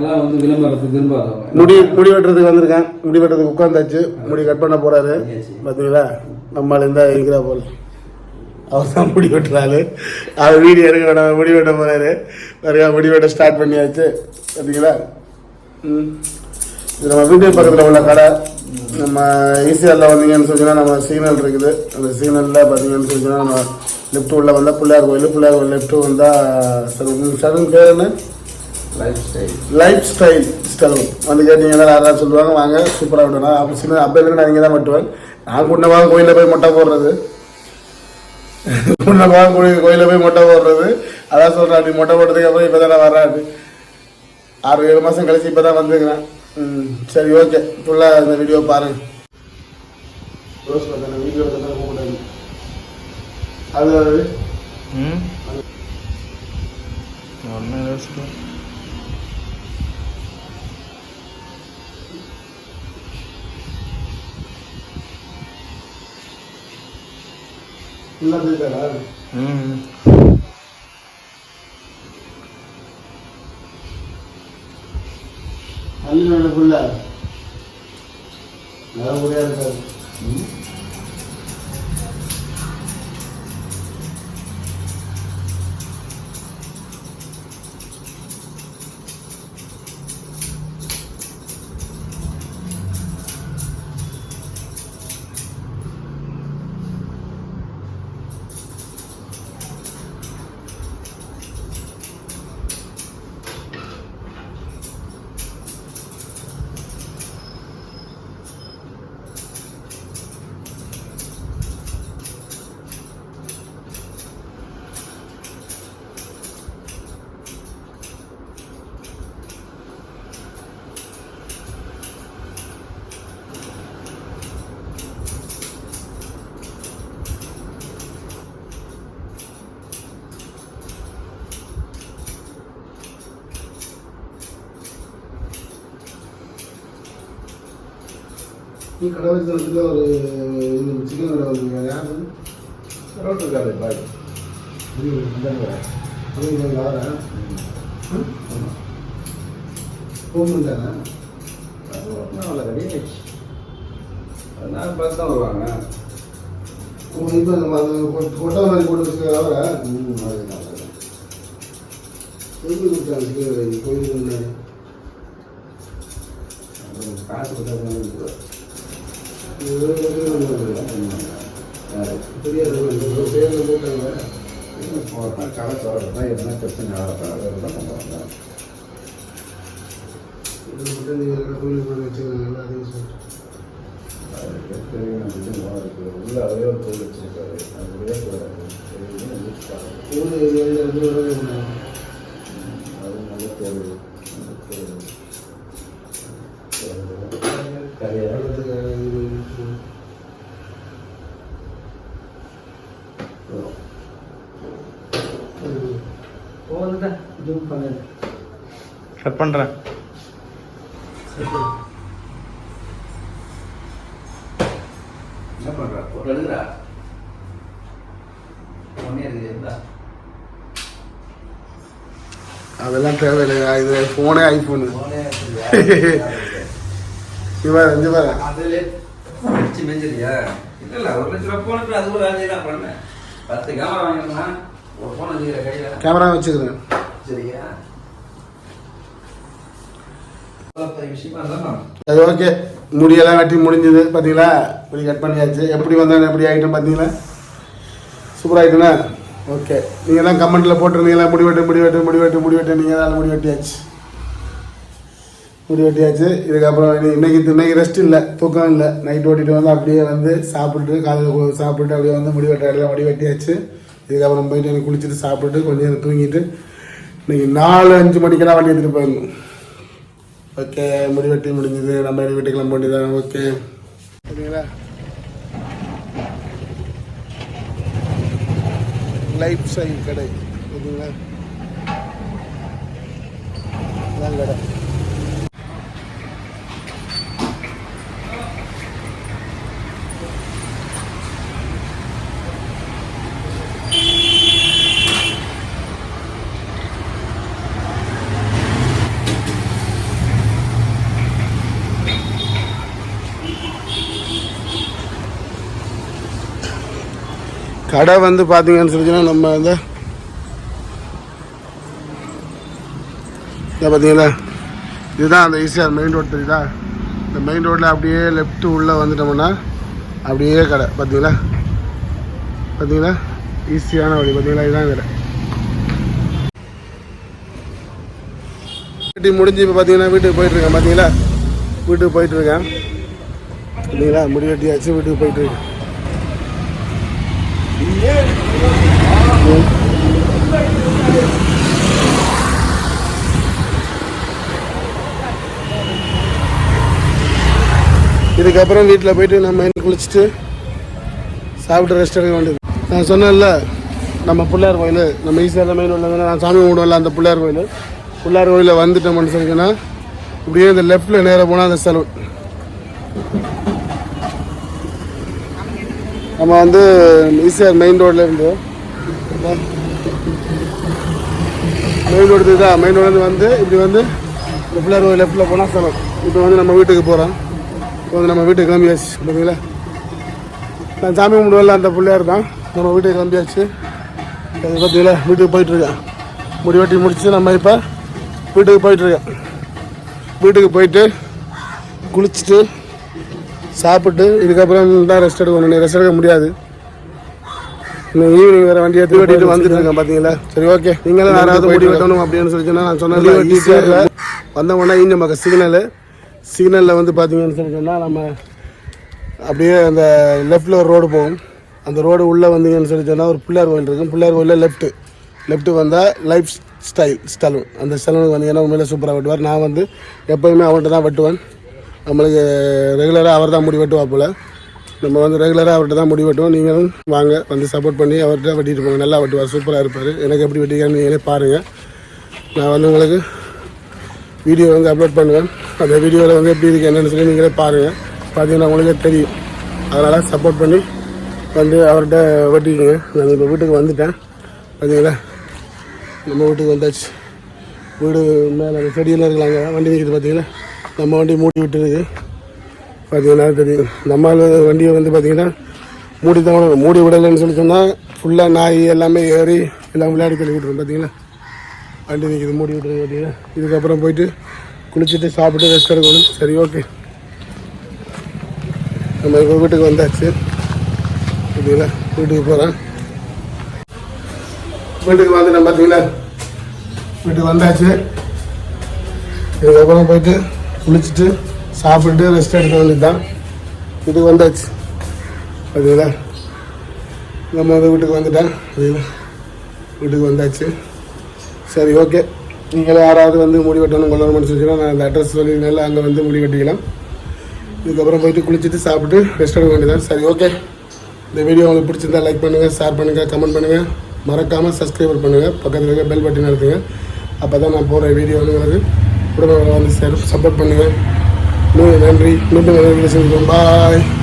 நாங்களாம் வந்து விளம்பரத்துக்கு விரும்பாதவங்க. முடி முடி வெட்டுறதுக்கு வந்திருக்கேன். முடி வெட்டுறதுக்கு உட்காந்தாச்சு முடி கட் பண்ண போறாரு. பார்த்தீங்களா நம்மளால இருந்தா இருக்கிறா போல. அவர் தான் முடி வெட்டுறாரு அவர் வீடியோ எடுக்க வேண்டாம் முடி வெட்ட போறாரு. நிறையா முடி வெட்ட ஸ்டார்ட் பண்ணியாச்சு. பார்த்தீங்களா இது நம்ம வீட்டு பக்கத்தில் உள்ள கடை. நம்ம ஈசிஆரில் வந்தீங்கன்னு சொன்னா நம்ம சிக்னல் இருக்குது. அந்த சிக்னலில் பார்த்தீங்கன்னு சொன்னா நம்ம லெஃப்ட் உள்ள வந்தால் பிள்ளையார் கோயில் பிள்ளையார் கோயில் லெஃப்ட் வந்தால் சரண் சரண் பேர் என்ன life style life style style வந்து கேட்டீங்கன்னா யாராவது சொல்லுவாங்க வாங்க சூப்பராக விடணும். அப்போ சின்ன அப்போலேருந்து நான் இங்கே தான் மட்டுவேன்? நான் குண்டமாக கோயிலில் போய் மொட்டை போடுறது. குண்டமாக கோயில் கோயிலில் போய் மொட்டை போடுறது. அதான் சொல்கிறேன் அப்படி மொட்டை போடுறதுக்கு அப்புறம் இப்போ தான் வராது ஆறு ஏழு மாதம் கழிச்சு இப்போ தான் வந்துக்கிறேன் ம் சரி ஓகே ஃபுல்லாக இந்த வீடியோ பாருங்க. ரோஸ் பார்த்தேன் வீடியோ அது ஒன்றும் அண்ணனோட புள்ள நல்ல முறையாக இருக்காரு நீ கடை வச்சதுல ஒரு இது சிக்கன் கடை வந்து யாரு ரோட்டுக்காரர் பாய். போகுந்தானே அவ்வளோ ரெடி ஆயிடுச்சு. அதனால பார்த்து தான் வருவாங்க. இப்போ நம்ம அது கொட்டை மாதிரி போட்டு வச்சுக்க அவரை? ம் அதுதான் அதுதான். எப்படி கொடுத்தாங்க சிக்கன் கோயில் அப்புறம் காசு கொடுத்தா யாரு கடை எதுனா பிரச்சனை ஆகிறதா அதெல்லாம் அதுக்கு உள்ள அதே ஒரு தொழில் வச்சிருக்காரு அது ஏரியாவில் அது நல்ல தேவை நல்ல கட் பண்ணுறேன் என்ன பண்ணுறா போட்டோ எடுக்கிறா ஒன்றே இருக்குது அதெல்லாம் தேவையில்லை இது ஃபோனே ஐஃபோனு போனே இவன் அஞ்சு பேர். அதில் அடிச்சு மெஞ்சிருக்கியா இல்லை இல்லை ஒரு லட்ச ரூபா போனுக்கு அது கூட வேலையை தான் பண்ணேன். பத்து கேமரா வாங்கினா ஒரு ஃபோன் வச்சுக்கிற கையில். கேமரா வச்சுக்கிறேன் சரியா? அது ஓகே முடியெல்லாம் வெட்டி முடிஞ்சது பார்த்தீங்களா இப்படி கட் பண்ணியாச்சு. எப்படி வந்தாலும் எப்படி ஆகிட்டோம் பார்த்தீங்களா சூப்பர் ஆகிட்டுண்ணா ஓகே நீங்கள் தான் கமெண்ட்டில் போட்டிருந்தீங்களா? முடி வெட்டு முடி வெட்டு முடி வெட்டு முடி வெட்டு நீங்கள் தான் முடி வெட்டியாச்சு முடி வெட்டியாச்சு இதுக்கப்புறம் இன்னைக்கு இன்னைக்கு ரெஸ்ட் இல்லை தூக்கம் இல்லை. நைட் ஓட்டிட்டு வந்து அப்படியே வந்து சாப்பிட்டு காலையில் சாப்பிட்டு அப்படியே வந்து முடி வெட்ட இடத்துல முடி வெட்டியாச்சு. இதுக்கப்புறம் போயிட்டு எனக்கு குளிச்சுட்டு சாப்பிட்டு கொஞ்சம் நேரம் தூங்கிட்டு இன்னைக்கு நாலு அஞ்சு மணிக்கெல்லாம் வண்டி எடுத்துகிட்டு போயிடணும். ஓகே முடி வெட்டி முடிஞ்சது. நம்ம இனி வீட்டுக்கு கிளம்ப வேண்டியதான் ஓகே. ஓகேங்களா லைஃப் ஸ்டைல் கடை. ஓகேங்களா அதான் கடை. கடை வந்து பார்த்தீங்கன்னு சொல்லிச்சுன்னா நம்ம இந்த இதை பார்த்தீங்களா இதுதான் அந்த ஈஸியாக மெயின் ரோடு தெரியுதா? இந்த மெயின் ரோட்டில் அப்படியே லெஃப்ட் உள்ளே வந்துட்டோம்னா அப்படியே கடை பார்த்தீங்களா பார்த்தீங்களா ஈஸியான வழி பார்த்தீங்களா இதுதான் கடை வெட்டி முடிஞ்சு இப்போ பார்த்தீங்கன்னா வீட்டுக்கு போயிட்டுருக்கேன் பார்த்தீங்களா வீட்டுக்கு போயிட்டுருக்கேன். பார்த்தீங்களா முடிவெட்டியாச்சு வீட்டுக்கு போயிட்டுருக்கேன். இதுக்கப்புறம் வீட்டில் போயிட்டு நம்ம குளிச்சுட்டு சாப்பிட்டு ரெஸ்ட் எடுக்க வேண்டியது. நான் சொன்னேன்ல நம்ம பிள்ளையார் கோயில் நம்ம ஈஸியாக மெயின் உள்ள நான் சாமி கும்பிடுவோம்ல அந்த பிள்ளையார் கோயில். பிள்ளையார் கோயிலில் வந்துட்டேன் மனுஷனுக்குன்னா இப்படியே இந்த லெஃப்டில் நேராக போனால் அந்த சலூன் நம்ம வந்து ஈஸியார் மெயின் ரோட்லேருந்து இருந்து மெயின் ரோடு தான் மெயின் ரோடு வந்து இப்படி வந்து இந்த பிள்ளையார் லெஃப்டில் போனால் சலூன் இப்போ வந்து நம்ம வீட்டுக்கு போகிறோம் இப்போ வந்து நம்ம வீட்டுக்கு கிளம்பியாச்சு பார்த்தீங்களா? நான் சாமி கும்பிடுவேன்ல அந்த பிள்ளையார் தான். நம்ம வீட்டுக்கு கிளம்பியாச்சு. அது பார்த்தீங்களா? வீட்டுக்கு போயிட்டுருக்கேன் முடி வெட்டி முடிச்சு நம்ம இப்போ வீட்டுக்கு போயிட்டுருக்கேன் வீட்டுக்கு போயிட்டு குளிச்சுட்டு சாப்பிட்டு இதுக்கப்புறம் தான் ரெஸ்ட் எடுக்கணும். ரெஸ்ட் எடுக்க முடியாது. ஈவினிங் வேறு வண்டி எடுத்து வெட்டிட்டு வந்துட்டு இருக்கேன். பார்த்தீங்களா சரி ஓகே நீங்களும் யாராவது முடி வெட்டணும் அப்படின்னு சொல்லி சொன்னா நான் சொன்னேன் ஈஸியாக வந்தவொடனே ஈஞ்ச மக்கள் சிக்னலு சிக்னலில் வந்து பார்த்தீங்கன்னு சொல்லி சொன்னால் நம்ம அப்படியே அந்த லெஃப்டில் ஒரு ரோடு போகும். அந்த ரோடு உள்ளே வந்தீங்கன்னு சொல்லி சொன்னால் ஒரு பிள்ளையார் கோயில் இருக்கும். பிள்ளையார் கோயிலில் லெஃப்ட்டு லெஃப்ட்டு வந்தால் லைஃப் ஸ்டைல் ஸ்டலூன் அந்த ஸ்டலூனுக்கு வந்தீங்கன்னா உண்மையிலே சூப்பராக வெட்டுவார். நான் வந்து எப்போயுமே அவர்கிட்ட தான் வெட்டுவேன். நம்மளுக்கு ரெகுலராக அவர் தான் முடி வெட்டுவா போல். நம்ம வந்து ரெகுலராக அவர்கிட்ட தான் முடி வெட்டுவோம். நீங்களும் வாங்க வந்து சப்போர்ட் பண்ணி அவர்கிட்ட வெட்டிட்டு போங்க. நல்லா வெட்டுவார் சூப்பராக இருப்பார். எனக்கு எப்படி வெட்டிக்கிறேன் நீங்களே பாருங்கள் நான் வந்து உங்களுக்கு வீடியோ வந்து அப்லோட் பண்ணுவேன். அந்த வீடியோவில் வந்து எப்படி இருக்குது என்னன்னு சொல்லி நீங்களே பாருங்கள் பார்த்தீங்கன்னா உங்களுக்கே தெரியும். அதனால் சப்போர்ட் பண்ணி வந்து அவர்கிட்ட வெட்டிக்கிங்க. நான் இப்போ வீட்டுக்கு வந்துட்டேன். பார்த்தீங்களா நம்ம வீட்டுக்கு வந்தாச்சு. வீடு மேலே செடியெல்லாம் இருக்கலாங்க வண்டி நிற்கிது பார்த்தீங்களா நம்ம வண்டி மூடி விட்டுருக்கு. பார்த்தீங்கன்னா தெரியும் நம்மால் வண்டியை வந்து பார்த்தீங்கன்னா மூடி தான் மூடி விடலைன்னு சொல்லி சொன்னால் ஃபுல்லாக நாய் எல்லாமே ஏறி எல்லாம் விளையாடி தள்ளி விட்டுரும் பார்த்தீங்களா வண்டி நிற்கிது மூடி விட்றது பார்த்தீங்கன்னா இதுக்கப்புறம் போயிட்டு குளிச்சுட்டு சாப்பிட்டு ரெஸ்ட் எடுக்கணும். சரி ஓகே நம்ம இப்போ வீட்டுக்கு வந்தாச்சு. பார்த்தீங்களா வீட்டுக்கு போகிறேன் வீட்டுக்கு வந்துட்டேன் பார்த்தீங்களா வீட்டுக்கு வந்தாச்சு. இதுக்கப்புறம் போயிட்டு குளிச்சுட்டு சாப்பிட்டு ரெஸ்ட் எடுக்க வேண்டியது தான் வீட்டுக்கு வந்தாச்சு. அதுல நம்ம வந்து வீட்டுக்கு வந்துட்டேன். அதுல வீட்டுக்கு வந்தாச்சு. சரி ஓகே நீங்களே யாராவது வந்து முடி வெட்டணும் கொள்ளணும்னு சொல்லிச்சுன்னா நான் அந்த அட்ரஸ் சொல்லினால அங்கே வந்து முடி வெட்டிக்கலாம். இதுக்கப்புறம் போயிட்டு குளிச்சுட்டு சாப்பிட்டு ரெஸ்ட் எடுக்க வேண்டியதான் சரி ஓகே இந்த வீடியோ உங்களுக்கு பிடிச்சிருந்தா லைக் பண்ணுங்கள் ஷேர் பண்ணுங்கள் கமெண்ட் பண்ணுங்கள் மறக்காமல் சப்ஸ்கிரைபர் பண்ணுங்கள் பக்கத்தில் இருக்க பெல் பட்டன் எடுத்துங்க அப்போ தான் நான் போகிற வீடியோ வந்து உங்களுக்கு உடனே வந்து சப்போர்ட் பண்ணுங்கள் நன்றி. மீண்டும் பாய்